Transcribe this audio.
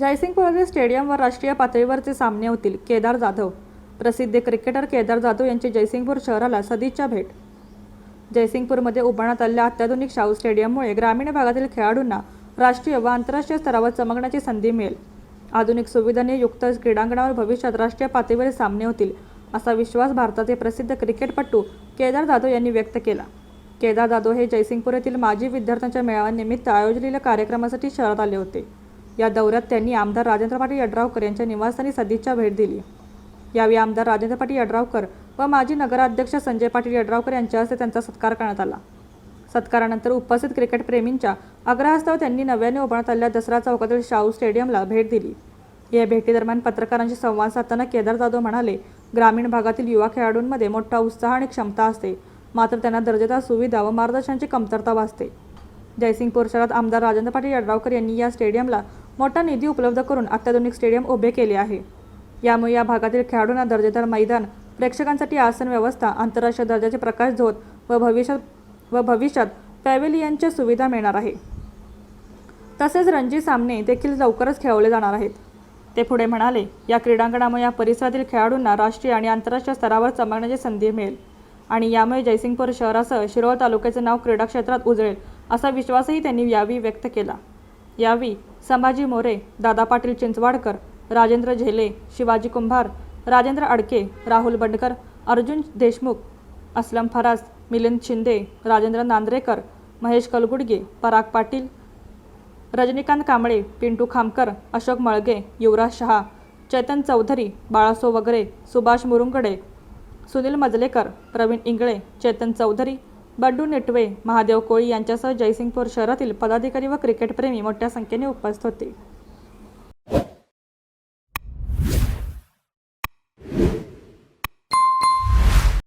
जयसिंगपूर स्टेडियमवर राष्ट्रीय पातळीवरचे सामने होतील केदार जाधव. प्रसिद्ध क्रिकेटर केदार जाधव यांची जयसिंगपूर शहराला सदिच्छा भेट. जयसिंगपूरमध्ये उभारण्यात आलेल्या अत्याधुनिक शाहू स्टेडियममुळे ग्रामीण भागातील खेळाडूंना राष्ट्रीय व आंतरराष्ट्रीय स्तरावर चमकण्याची संधी मिळेल. आधुनिक सुविधांनी युक्त क्रीडांगणावर भविष्यात राष्ट्रीय पातळीवर सामने होतील असा विश्वास भारताचे प्रसिद्ध क्रिकेटपटू केदार जाधव यांनी व्यक्त केला. केदार जाधव हे जयसिंगपूर येथील माजी विद्यार्थ्यांच्या मेळाव्यानिमित्त आयोजलेल्या कार्यक्रमासाठी शहरात आले होते. या दौऱ्यात त्यांनी आमदार राजेंद्र पाटील यड्रावकर यांच्या निवासस्थानी सदिच्छा भेट दिली. यावेळी आमदार राजेंद्र पाटील यड्रावकर व माजी नगराध्यक्ष संजय पाटील यड्रावकर यांच्या हस्ते त्यांचा सत्कार करण्यात आला. सत्कारानंतर उपस्थित क्रिकेटप्रेमींच्या आग्रहास्तव त्यांनी नव्याने उभारण्यात आलेल्या दसरा चौकातील शाहू स्टेडियमला भेट दिली. या भेटीदरम्यान पत्रकारांशी संवाद साधताना केदार जाधव म्हणाले ग्रामीण भागातील युवा खेळाडूंमध्ये मोठा उत्साह आणि क्षमता असते. मात्र त्यांना दर्जेदार सुविधा व मार्गदर्शनाची कमतरता भासते. जयसिंगपूर शहरात आमदार राजेंद्र पाटील यड्रावकर यांनी या स्टेडियमला मोठा निधी उपलब्ध करून अत्याधुनिक स्टेडियम उभे केले आहे. यामुळे या भागातील खेळाडूंना दर्जेदार मैदान प्रेक्षकांसाठी आसन व्यवस्था आंतरराष्ट्रीय दर्जाचे प्रकाश झोत व भविष्यात व भविष्यात पॅवेलियनच्या सुविधा मिळणार आहे. तसेच रणजी सामने देखील लवकरच खेळवले जाणार आहेत. ते पुढे म्हणाले या क्रीडांगणामुळे या परिसरातील खेळाडूंना राष्ट्रीय आणि आंतरराष्ट्रीय स्तरावर चमकण्याची संधी मिळेल आणि यामुळे जयसिंगपूर शहरासह शिरोळ तालुक्याचे नाव क्रीडा क्षेत्रात उजळेल असा विश्वासही त्यांनी यावेळी व्यक्त केला. यावी संभाजी मोरे दादा पाटील चिंचवाडकर राजेंद्र झेले शिवाजी कुंभार राजेंद्र अडके राहुल बंडकर अर्जुन देशमुख असलम फराज मिलिंद शिंदे राजेंद्र नांद्रेकर महेश कलगुडगे पराग पाटील रजनीकांत कांबळे पिंटू खामकर अशोक मळगे युवराज शहा चैतन चौधरी बाळासो वगरे सुभाष मुरुंगडे सुनील मजलेकर प्रवीण इंगळे चेतन चौधरी बंडू नेटवे महादेव कोळी यांच्यासह जयसिंगपूर शहरातील पदाधिकारी व क्रिकेटप्रेमी मोठ्या संख्येने उपस्थित होते.